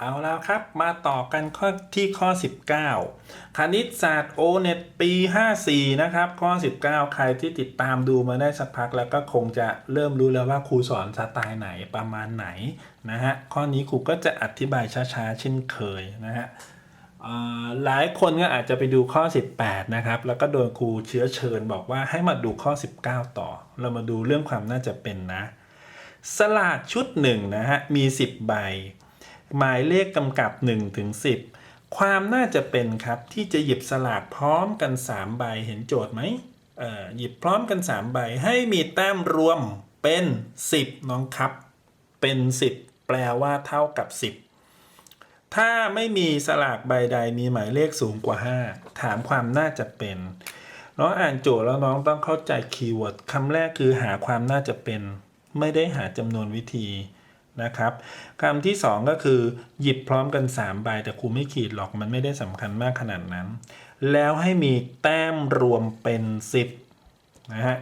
เอาแล้วครับ มาต่อกันข้อที่ข้อ 19 คณิตศาสตร์โอเน็ตปี 54 นะครับ ข้อ 19 ใครที่ติดตามดูมาได้สักพักแล้วก็คงจะเริ่มรู้แล้วว่าครูสอนสไตล์ไหนประมาณไหนนะฮะ ข้อนี้ครูก็จะอธิบายช้าๆ เช่นเคยนะฮะหลายคนก็อาจจะไปดูข้อ 18 นะครับ แล้วก็โดนครูเชื้อเชิญบอกว่าให้มาดูข้อ 19 ต่อ เรามาดูเรื่องความน่าจะเป็นนะ สลากชุดหนึ่งนะฮะ มี 10 ใบ หมายเลขกำกับ1ถึง10 ความน่าจะเป็นครับที่จะหยิบสลากพร้อมกัน 3 ใบเห็นโจทย์ไหมหยิบพร้อมกัน 3 ใบให้มีแต้มรวมเป็น 10 น้องครับ เป็น 10 แปลว่าเท่ากับ 10 ถ้าไม่มีสลากใบใดมีหมายเลขสูงกว่า 5 ถามความน่าจะเป็นน้องอ่านโจทย์แล้วน้องต้องเข้าใจคีย์เวิร์ดคำแรกคือหาความน่าจะเป็น ไม่ได้หาจำนวนวิธี นะครับคำที่ 2 ก็คือหยิบพร้อมกัน 3 ใบ แต่ครูไม่ขีดหรอกมันไม่ได้สำคัญมากขนาดนั้น แล้วให้มีแต้มรวมเป็น 10นะฮะ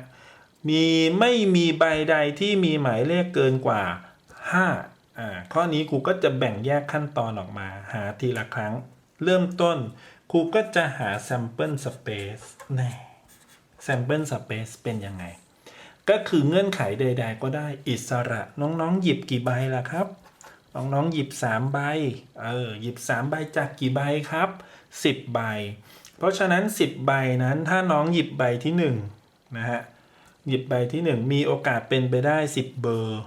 มีไม่มีใบใดที่มีหมายเลขเกินกว่า 5อ่าข้อนี้ครูก็จะแบ่งแยกขั้นตอนออกมาหาทีละครั้ง เริ่มต้นครูก็จะหา sample space แน่ sample space เป็นยังไง ก็คือเงื่อนไขใด ๆ ก็ได้อิสระน้องๆ หยิบกี่ใบล่ะครับน้องๆหยิบ 3 ใบเออหยิบ 3 ใบจากกี่ใบครับ 10 ใบ เพราะฉะนั้น 10 ใบนั้นถ้าน้องหยิบใบที่1นะฮะหยิบใบที่ 1 มีโอกาสเป็นไปได้ 10 เบอร์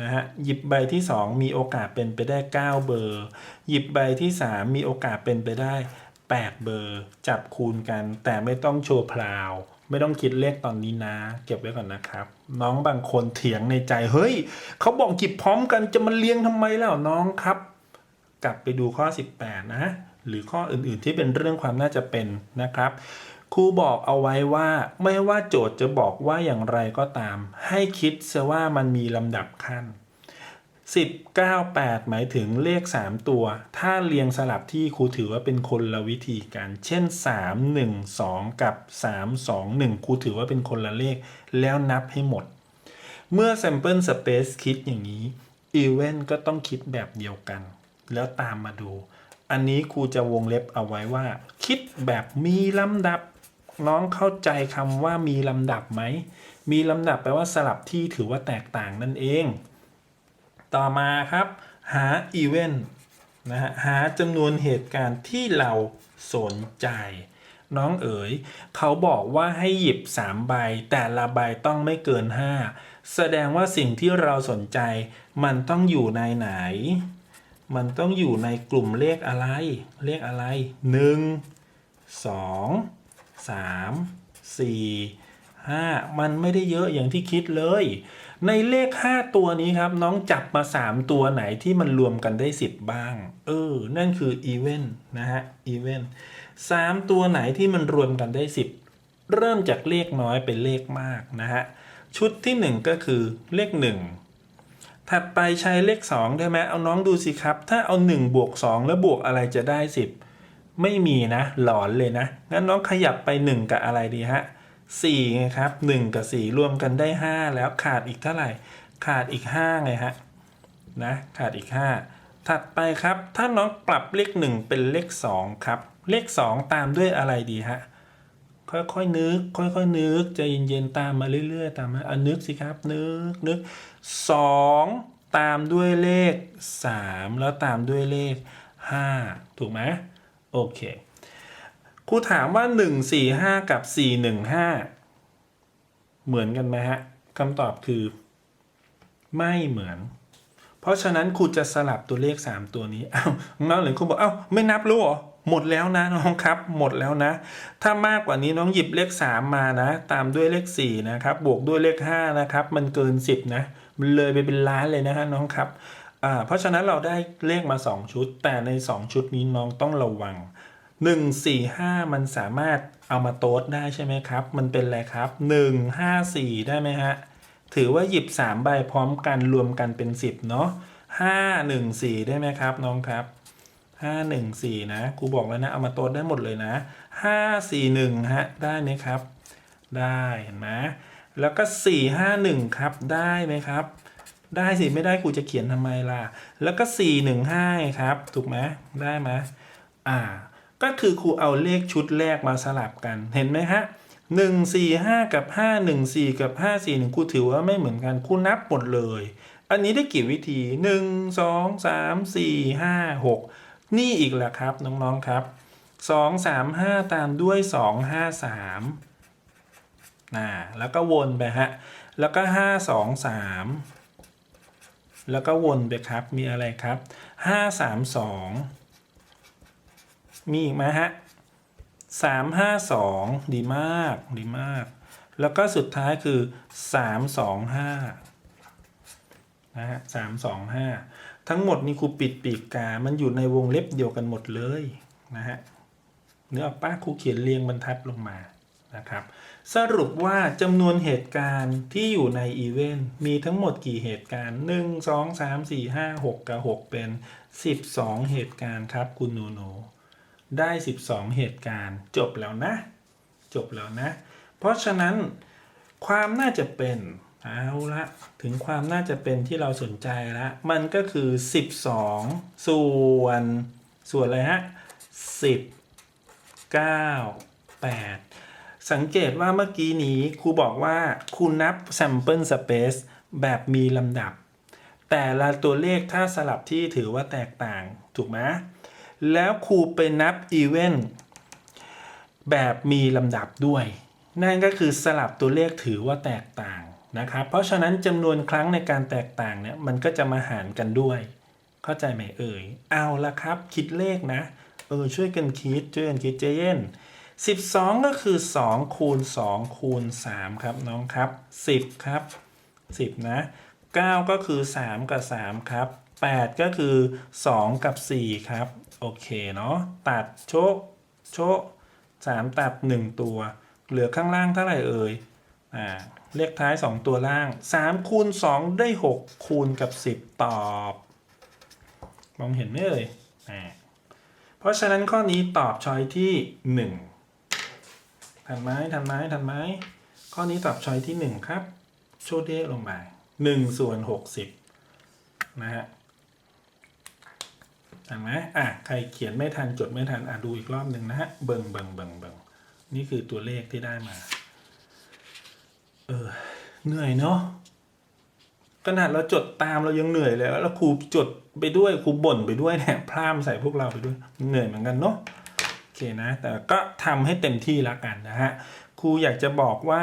นะฮะหยิบใบที่ 2 มีโอกาสเป็นไปได้ 9 เบอร์ หยิบใบที่ 3 มีโอกาสเป็นไปได้ 8 เบอร์ จับคูณกัน แต่ไม่ต้องโชว์พลาว ไม่ต้องคิดเลขตอนนี้นะ เก็บไว้ก่อนนะครับ น้องบางคนเถียงในใจ เฮ้ย เขาบอกหยิบพร้อมกันจะมาเลี้ยงทำไมแล้วน้องครับ กลับไปดูข้อ 18 นะ หรือข้ออื่นๆที่เป็นเรื่องความน่าจะเป็นนะครับครูบอกเอาไว้ว่าไม่ว่าโจทย์จะบอกว่าอย่างไรก็ตาม ให้คิดซะว่ามันมีลำดับขั้น 10 9 8 หมายถึงเลข 3 ตัว ถ้าเรียงสลับที่ครูถือว่าเป็นคนละวิธีกัน เช่น 3 1 2 กับ 3 2 1ครูถือว่าเป็นคนละเลข แล้วนับให้หมด เมื่อ sample space คิดอย่างนี้ event ก็ต้องคิดแบบเดียวกัน แล้วตามมาดู อันนี้ครูจะวงเล็บเอาไว้ว่า คิดแบบมีลำดับ น้องเข้าใจคำว่ามีลำดับไหม มีลำดับแปลว่าสลับที่ถือว่าแตกต่างนั่นเอง ต่อมาครับหาอีเวนต์นะฮะหาจำนวนเหตุการณ์ที่เราสนใจ น้องเอ๋ยเขาบอกว่าให้หยิบ 3 ใบ แต่ละใบต้องไม่เกิน 5 แสดงว่าสิ่งที่เราสนใจ มันต้องอยู่ในไหน มันต้องอยู่ในกลุ่มเลขอะไร เลขอะไร 1 2 3 4 5 มันไม่ได้เยอะอย่างที่คิดเลย ในเลข 5 ตัวนี้ครับ น้องจับมา 3 ตัวไหนที่มันรวมกันได้ 10 บ้าง เออ นั่นคืออีเวนต์นะฮะอีเวนต์สามตัวไหนที่มันรวมกันได้ 10 เริ่มจากเลขน้อยเป็นเลขมากนะฮะ ชุดที่ 1 ก็คือเลข 1 ถัดไปใช้เลข 2 ได้ไหมเอาน้องดูสิครับ ถ้าเอา1บวก2แล้วบวกอะไรจะได้ 10 ไม่มีนะ หลอนเลยนะ งั้นน้องขยับไป 1 กับอะไรดีฮะ 4ไงครับ 1 กับ 4 รวมกันได้ 5 แล้วขาดอีกเท่าไหร่ ขาดอีก5ไงฮะนะขาดอีก 5 ถัดไปครับ ถ้าน้องปรับเลข 1 เป็นเลข 2 ครับ เลข 2 ตามด้วยอะไรดีฮะค่อยๆนึก ค่อยๆนึกใจเย็นๆตามมาเรื่อยๆ ตามมาอะนึกสิครับ นึกนึกสองตามด้วยเลขสามแล้วตามด้วยเลขห้าถูกไหมโอเค ครูถามว่าหนึ่งสี่ห้ากับสี่หนึ่งห้าเหมือนกันไหมฮะคำตอบคือ ไม่เหมือน เพราะฉะนั้นครูจะสลับตัวเลข 3 ตัวนี้อ้าวน้องหรือครูบอกเอ้าไม่นับรู้เหรอหมดแล้วนะน้องครับ หมดแล้วนะ ถ้ามากกว่านี้น้องหยิบเลข 3 มานะ ตามด้วยเลข 4 นะครับ บวกด้วยเลข 5 นะครับ มันเกิน 10 นะ มันเลยไปเป็นล้านเลยนะฮะน้องครับ เพราะฉะนั้นเราได้เลขมา 2 ชุด แต่ใน 2 ชุดนี้น้องต้องระวัง 1 4 5 มันสามารถเอามาโต๊ดได้ใช่ไหมครับ มันเป็นอะไรครับ 1 5 4 ได้ไหมฮะ ถือว่าหยิบ 3 ใบพร้อมกันรวมกันเป็น 10 เนาะ5 1 4 ได้ไหมครับ น้องครับ 5 1 4 นะครูบอกแล้วนะ เอามาโต๊ดได้หมดเลยนะ 5 4 1 ฮะ ได้ไหมครับ ได้เห็นไหมแล้วก็ 4 5 1 ครับ ได้ไหมครับ ได้สิ ไม่ได้ครูจะเขียนทำไมล่ะ แล้วก็สี่หนึ่งห้าครับ ถูกไหมได้ไหมอ่า ก็คือครูเอาเลขชุดแรกมาสลับกันเห็นไหมฮะหนึ่งสี่ห้ากับห้าหนึ่งสี่กับห้าสี่หนึ่งครูถือว่าไม่เหมือนกันครูนับหมดเลย อันนี้ได้กี่วิธีหนึ่งสองสามสี่ห้าหกนี่อีกแหละครับน้องๆครับสองสามห้าตามด้วยสองห้าสามนะแล้วก็วนไปฮะแล้วก็ห้าสองสามแล้วก็วนไปครับมีอะไรครับห้าสามสอง มีอีกไหมฮะสามห้าสองดีมากดีมาก แล้วก็สุดท้ายคือสามสองห้านะฮะสามสองห้าทั้งหมดนี่ครูปิดปีกกา มันอยู่ในวงเล็บเดียวกันหมดเลยนะฮะเนื้อป้าครูเขียนเรียงบรรทัดลงมานะครับ สรุปว่าจำนวนเหตุการณ์ที่อยู่ในอีเวนต์มีทั้งหมดกี่เหตุการณ์ 1 2 3 4 5 6 กับ 6 เป็น 12 เหตุการณ์ครับคุณหนูหนู ได้ 12 เหตุการณ์จบแล้วนะ จบแล้วนะ เพราะฉะนั้นความน่าจะเป็นเอาละถึงความน่าจะเป็นที่เราสนใจละมันก็คือ 12 ส่วนส่วนอะไรฮะ10 9 8 สังเกตว่าเมื่อกี้นี้ครูบอกว่าครูนับ sample space แบบมีลำดับ แต่ละตัวเลขถ้าสลับที่ถือว่าแตกต่าง ถูกไหม แล้วครูไปนับ event แบบมีลำดับด้วย นั่นก็คือสลับตัวเลขถือว่าแตกต่างนะครับ เพราะฉะนั้นจำนวนครั้งในการแตกต่างเนี่ยมันก็จะมาหารกันด้วย เข้าใจไหมเอ่ย เอาละครับ คิดเลขนะ เออช่วยกันคิดช่วยกันคิดเจเย็น12 ก็คือ 2 คูณ 2 คูณ 3 ครับน้องครับ 10 ครับ 10 นะ 9 ก็คือ 3 กับ 3 ครับ 8 ก็คือ 2 กับ 4 ครับ โอเคเนาะตัดโชะโชะ3ตัด 1 ตัว เหลือข้างล่างเท่าไหร่เอ่ยอ่าเลขท้าย 2 ตัวล่าง 3 คูณ 2 ได้ 6 คูณกับ 10 ตอบ มองเห็นไหมเอ่ยอ่าเพราะฉะนั้นข้อนี้ตอบช้อยที่ 1 ทันไหมทันไหมทันไหมข้อนี้ตอบช้อยที่ 1 ครับ โชเดลงไป1ส่วน60นะฮะ ทันไหมอะใครเขียนไม่ทันจดไม่ทันอะดูอีกรอบหนึ่งนะฮะเบิงเบิงเบิงเบิงนี่คือตัวเลขที่ได้มา เออ เหนื่อยเนาะขนาดเราจดตามเรายังเหนื่อยเลยแล้วครูจดไปด้วยครูบ่นไปด้วยเนี่ยพร่ำใส่พวกเราไปด้วย เหนื่อยเหมือนกันเนาะโอเคนะ แต่ก็ทำให้เต็มที่ล้วกันนะฮะครูอยากจะบอกว่า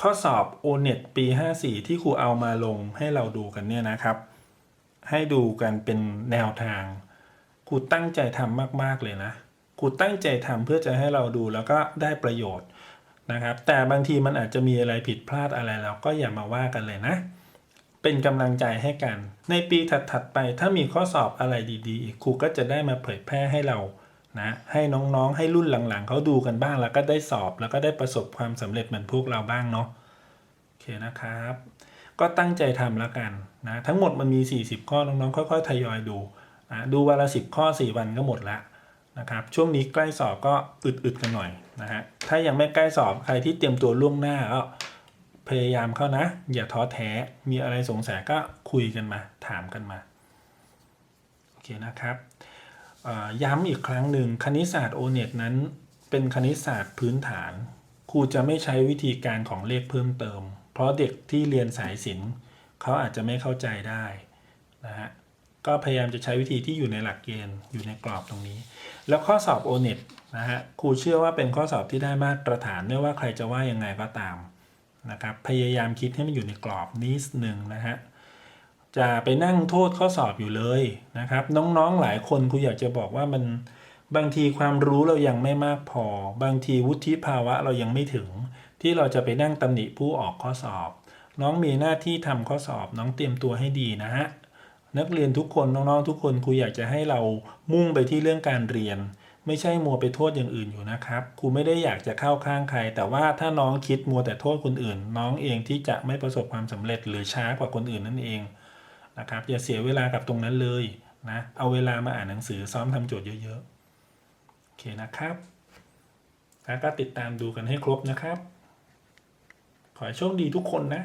ข้อสอบ o n e t ปี 54 ที่ครูเอามาลงให้เราดูกันเนี่ยนะครับ ให้ดูกันเป็นแนวทาง ครูตั้งใจทำมากๆเลยนะครูตั้งใจทำเพื่อจะให้เราดูแล้วก็ได้ประโยชน์นะครับ แต่บางทีมันอาจจะมีอะไรผิดพลาดอะไรเราก็อย่ามาว่ากันเลยนะ เป็นกำลังใจให้กัน ในปีถัดๆไปถ้ามีข้อสอบอะไรดีๆอีกครูก็จะได้มาเผยแพร่ให้เรานะให้น้องๆให้รุ่นหลังๆเขาดูกันบ้างแล้วก็ได้สอบแล้วก็ได้ประสบความสำเร็จเหมือนพวกเราบ้างเนาะโอเคนะครับ ก็ตั้งใจทำแล้วกันนะทั้งหมดมันมี 40 ข้อน้องๆ ค่อย ๆ ทยอยดู นะดูวันละ10ข้อ 4 วันก็หมดละนะครับช่วงนี้ใกล้สอบก็อึดๆกันหน่อยนะฮะถ้ายังไม่ใกล้สอบใครที่เตรียมตัวล่วงหน้าก็พยายามเข้านะ อย่าท้อแท้มีอะไรสงสัยก็คุยกันมาถามกันมาโอเคนะครับย้ำอีกครั้งหนึ่งคณิตศาสตร์โอเน็ตนั้นเป็นคณิตศาสตร์พื้นฐาน ครูจะไม่ใช้วิธีการของเลขเพิ่มเติม เพราะเด็กที่เรียนสายศิลป์เขาอาจจะไม่เข้าใจได้นะฮะ ก็พยายามจะใช้วิธีที่อยู่ในหลักเกณฑ์อยู่ในกรอบตรงนี้ แล้วข้อสอบโอเน็ตนะฮะครูเชื่อว่าเป็นข้อสอบที่ได้มาตรฐานไม่ว่าใครจะว่ายังไงก็ตามนะครับพยายามคิดให้มันอยู่ในกรอบนิดหนึ่งนะฮะจะไปนั่งโทษข้อสอบอยู่เลยนะครับ น้องๆหลายคนครูอยากจะบอกว่ามันบางทีความรู้เรายังไม่มากพอ บางทีวุฒิภาวะเรายังไม่ถึง ที่เราจะไปนั่งตำหนิผู้ออกข้อสอบ น้องมีหน้าที่ทำข้อสอบ น้องเตรียมตัวให้ดีนะฮะ นักเรียนทุกคนน้องๆทุกคนครูอยากจะให้เรามุ่งไปที่เรื่องการเรียน ไม่ใช่มัวไปโทษอย่างอื่นอยู่นะครับครูไม่ได้อยากจะเข้าข้างใคร แต่ว่าถ้าน้องคิดมัวแต่โทษคนอื่น น้องเองที่จะไม่ประสบความสำเร็จหรือช้ากว่าคนอื่นนั่นเองนะครับอย่าเสียเวลากับตรงนั้นเลยนะเอาเวลามาอ่านหนังสือซ้อมทำโจทย์เยอะๆโอเคนะครับแล้วก็ติดตามดูกันให้ครบนะครับ ขอให้โชคดีทุกคนนะ